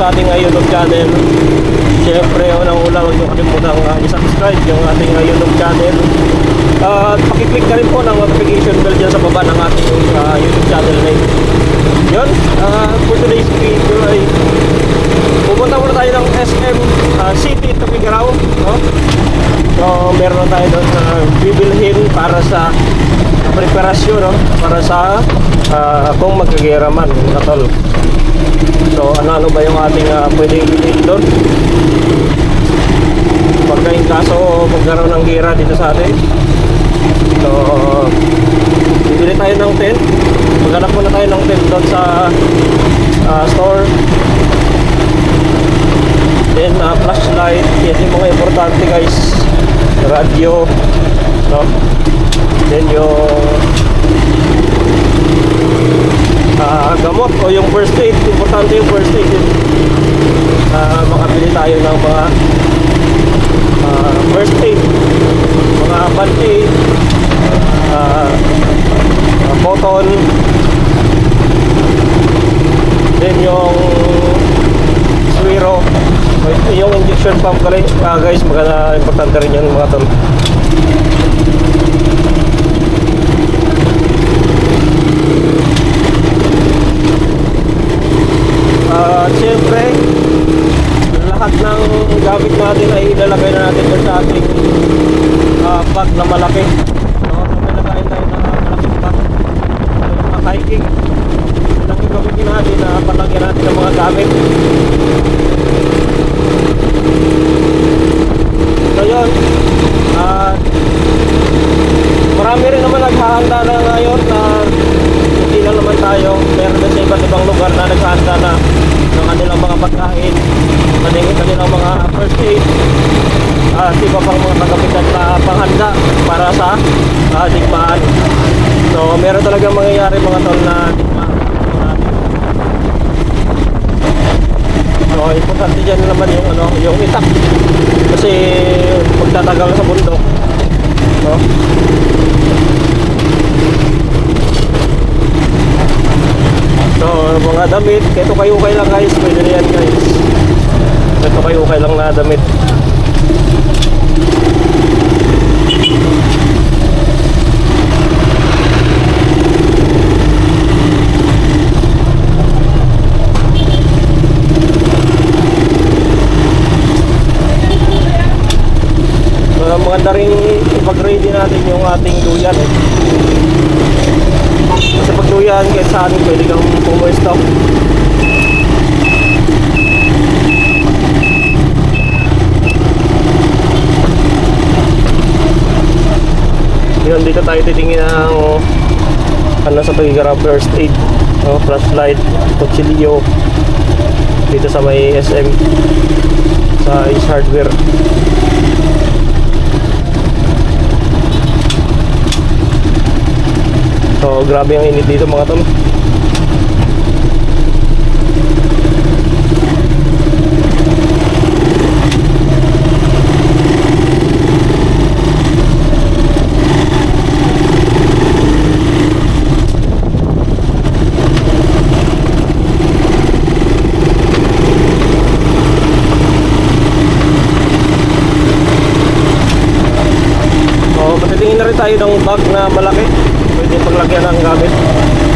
sa ating uh, YouTube channel. Siyempre, unang-una huwag niyo kalimutang uh, i-subscribe yung ating uh, YouTube channel. Uh, at pakiclick ka rin po ng notification bell dyan sa baba ng ating uh, YouTube channel name. Yun, uh, for today's video ay pupunta muna tayo ng SM uh, City Tupigaraw. No? So, meron tayo doon na bibilhin para sa preparasyon, no? Para sa ah, kung magkagera man, mga tol. So, ano-ano ba yung ating uh, pwedeng bilhin doon? Pagka in kaso magkaroon ng gira dito sa atin. So, bibili tayo ng tent. Maghanap muna tayo ng tent doon sa ah, store. Then, uh, flashlight. Yan yung mga importante guys. Radio. No? Then, yung ah, gamot o yung first aid. Importante yung first aid. Uh, makabili tayo ng mga ah, first aid. Mga band-aid. ah, ah, cotton. Then, yung Swiro. Yung injection pump guys, ah, guys maganda importante rin yun mga tol. Ah, siyempre, lahat ng gamit natin ay ilalagay na natin doon sa ating ah, bag na malaki. No, may nakain tayo na malaking bag. Yung mga hiking. Yun ang gagawin natin na palagyan natin ng mga gamit. So yun, at marami rin naman naghahanda na ngayon na hindi lang naman tayo. Meron din sa iba't ibang lugar na naghahanda na ng kanilang mga pagkain, kanilang, kanilang mga first aid, at iba pang mga kagamitan na panghanda para sa uh, digmaan. So meron talagang mangyayari mga tol na digmaan. So, importante dyan naman yung ano, yung itak. Kasi pagtatagal sa bundok, no? So, mga damit, ito kayo okay lang guys, pwede na yan guys. Ito kayo okay lang na damit. Maganda rin ipag-ready natin yung ating duyan eh. Kasi pag duyan, kahit saan pwede kang pumuesto. Yun, dito tayo titingin ng ano sa pagigara first aid, no, flashlight, kutsilyo dito sa may SM sa Ace Hardware. So, grabe ang init dito mga tol. Tayo ng bag na malaki. Pwede paglagyan ng gamit.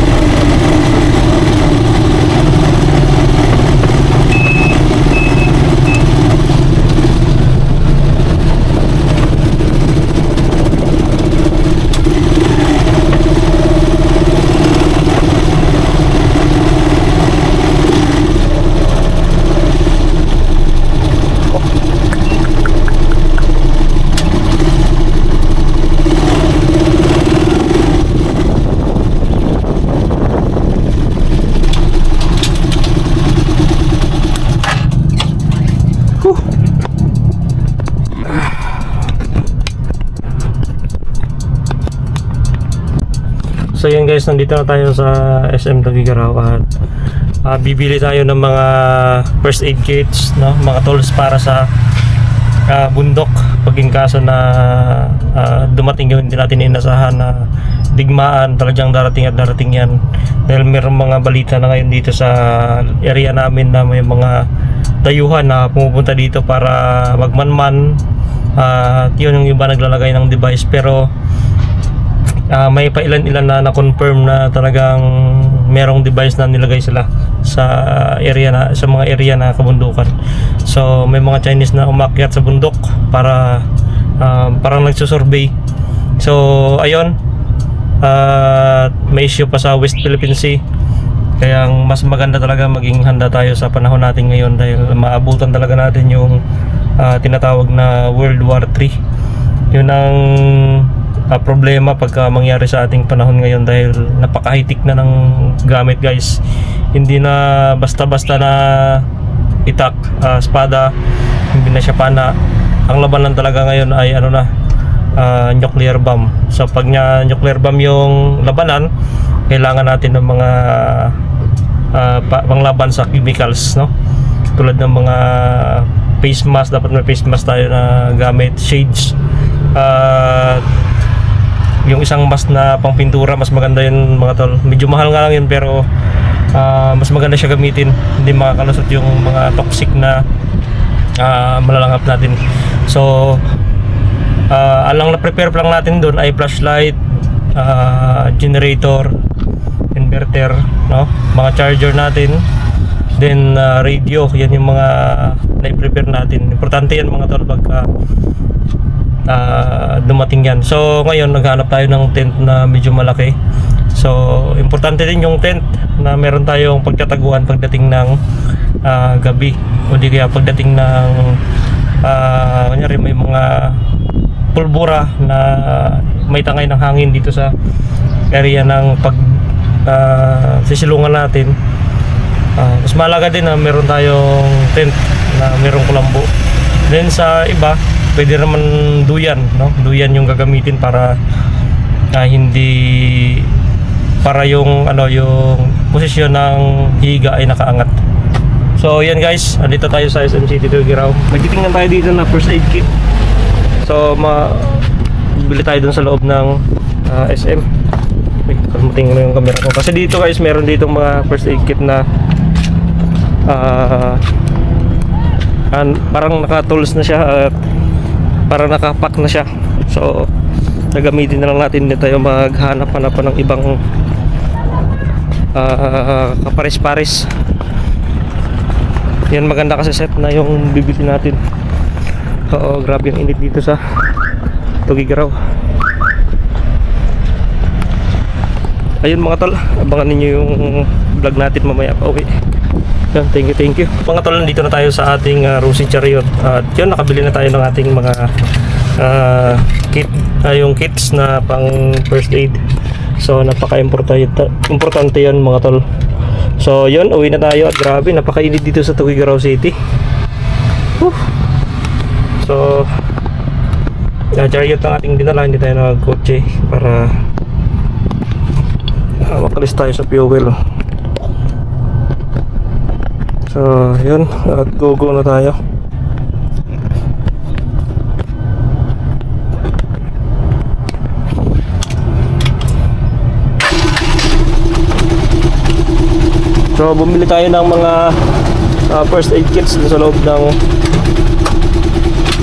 Guys, nandito na tayo sa SM Tagigaraw at ah, bibili tayo ng mga first aid kits, no? mga tools para sa ah, bundok. Paging kaso na ah, dumating yung hindi natin inasahan na digmaan talagang darating at darating yan. Dahil mayroong mga balita na ngayon dito sa area namin na may mga dayuhan na pumupunta dito para magmanman. At yun yung iba naglalagay ng device. Pero Ah, may pa ilan-ilan na na-confirm na talagang merong device na nilagay sila sa area na sa mga area na kabundukan. So may mga Chinese na umakyat sa bundok para ah, parang nagsusurvey. So ayun. ah, may issue pa sa West Philippine Sea. Kaya mas maganda talaga maging handa tayo sa panahon natin ngayon dahil maabutan talaga natin yung ah, tinatawag na World War 3. Yun ang ah, problema pagka mangyari sa ating panahon ngayon dahil napaka-high-tech na ng gamit guys. Hindi na basta-basta na itak, ah, espada, hindi na siya pana. Ang labanan talaga ngayon ay ano na, ah, nuclear bomb. So pag nya nuclear bomb yung labanan, kailangan natin ng mga ah, pa- panglaban sa chemicals, no? Tulad ng mga face mask, dapat may face mask tayo na gamit, shades, at yung isang mask na pang pintura mas maganda yun mga tol. Medyo mahal nga lang yun pero ah, mas maganda siya gamitin. Hindi makakalusot yung mga toxic na ah, malalangap natin. So ah, alang na prepare pa lang natin doon ay flashlight ah, generator inverter no? Mga charger natin. Then ah, radio. Yan yung mga na-prepare natin. Importante yan mga tol pagka ah, dumating yan. So ngayon naghanap tayo ng tent na medyo malaki. So importante din yung tent na meron tayong pagtataguan pagdating ng ah, gabi o di kaya pagdating ng ah kunyari may mga pulbura na may tangay ng hangin dito sa area ng pag ah, sisilungan natin. Ah, mas malaga din na meron tayong tent na merong kulambo. Then sa iba, pwede naman duyan, no? Duyan yung gagamitin para ah, hindi para yung ano yung posisyon ng higa ay nakaangat. So yan guys, andito tayo sa SM City Tugiraw. Magtitingnan tayo dito na first aid kit. So ma bili tayo dun sa loob ng ah, SM. Ay, kalmutin ko yung camera ko. Kasi dito guys, meron dito mga first aid kit na ah an, parang naka-tools na siya at parang nakapack na siya. So, nagamitin na lang natin din tayo maghanap-hanap pa ng ibang ah, kapares-pares. Yan maganda kasi set na yung bibili natin. Oo, grabe ang init dito sa Tugigaraw. Ayun mga tol, abangan ninyo yung vlog natin mamaya pa uwi. Yan, thank you, thank you. Mga tol, nandito na tayo sa ating uh, Rusi Chariot. At yun, nakabili na tayo ng ating mga ah, kit, ah, yung kits na pang first aid. So, napaka-importante importante mga tol. So, yun, uwi na tayo at grabe, napakainit dito sa Tuguegarao City. Whew. So, uh, chariot ang ating dinala, hindi tayo nagkotse para uh, makalis tayo sa fuel. So, yun. At go-go na tayo. So, bumili tayo ng mga uh, first aid kits sa loob ng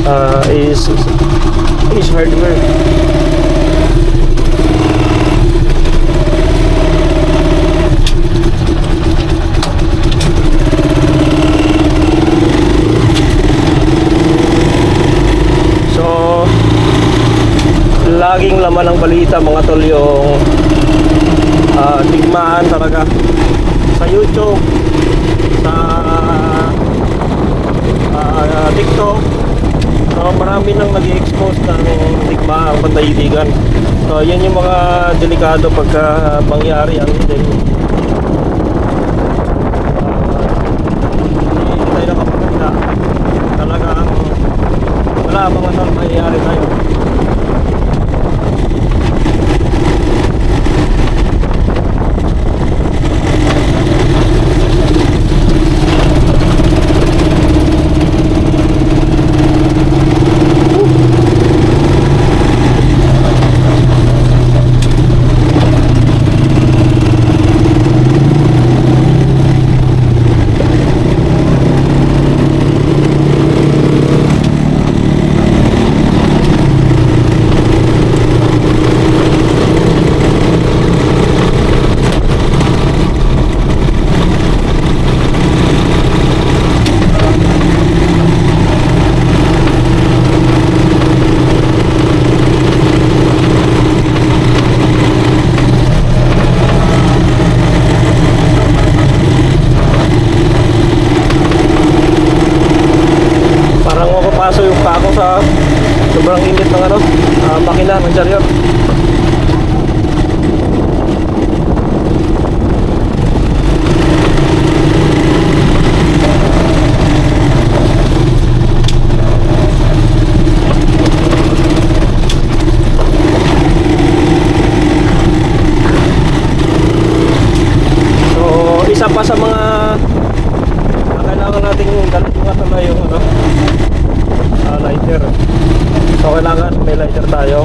uh, is is hardware. So, laging laman ng balita mga tol yung ah, digmaan talaga sa YouTube, sa ah, TikTok. So, marami nang nag-expose ng digmaan, pandaigdigan. So, yan yung mga delikado pagka mangyari ang din. Hindi tayo nakapaganda. Talagang wala mga tol mangyayari tayo. pumaso yung pako sa sobrang init ng ano, ah, makina ng chariot. So, isa pa sa mga ang kailangan nating dalhin nga pala yung ano, ah, lighter. So, kailangan may lighter tayo.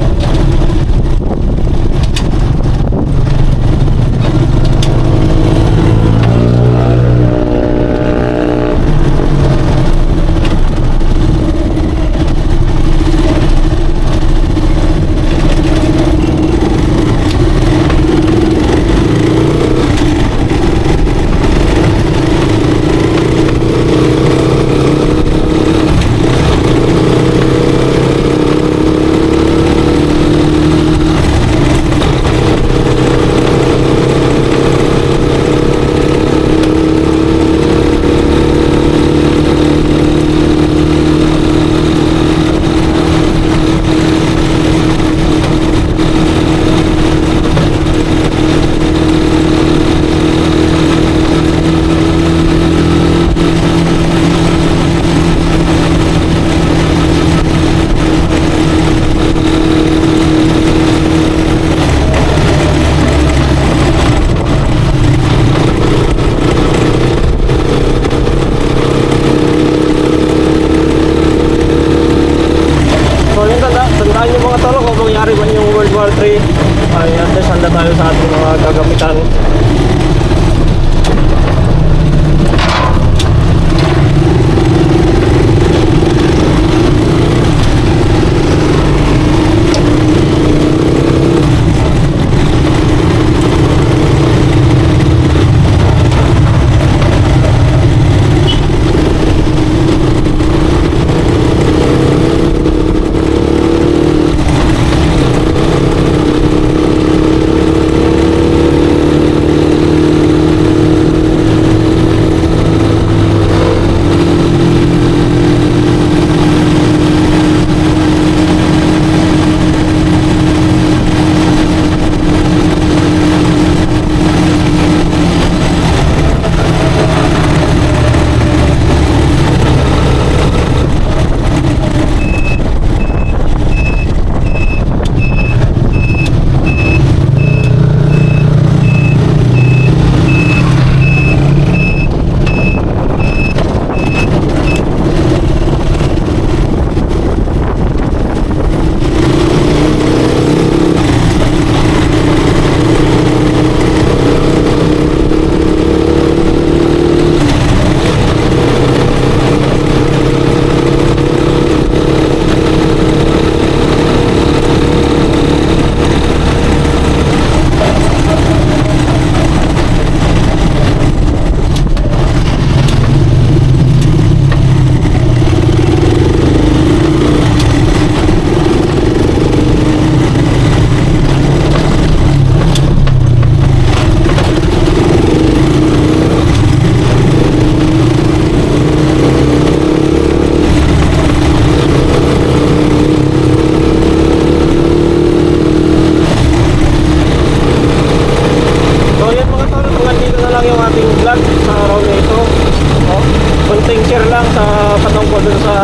Patungkol dun sa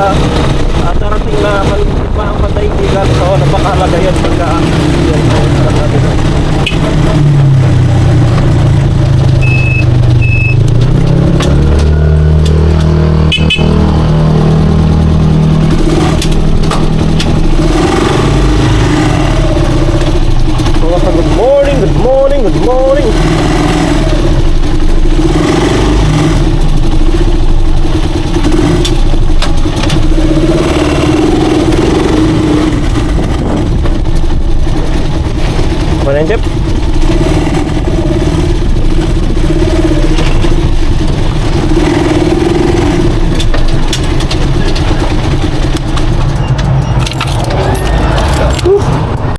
uh, darating na panang pandaigdigan. So napakahalaga yun pagka. Mga ka, good morning, good morning, good morning.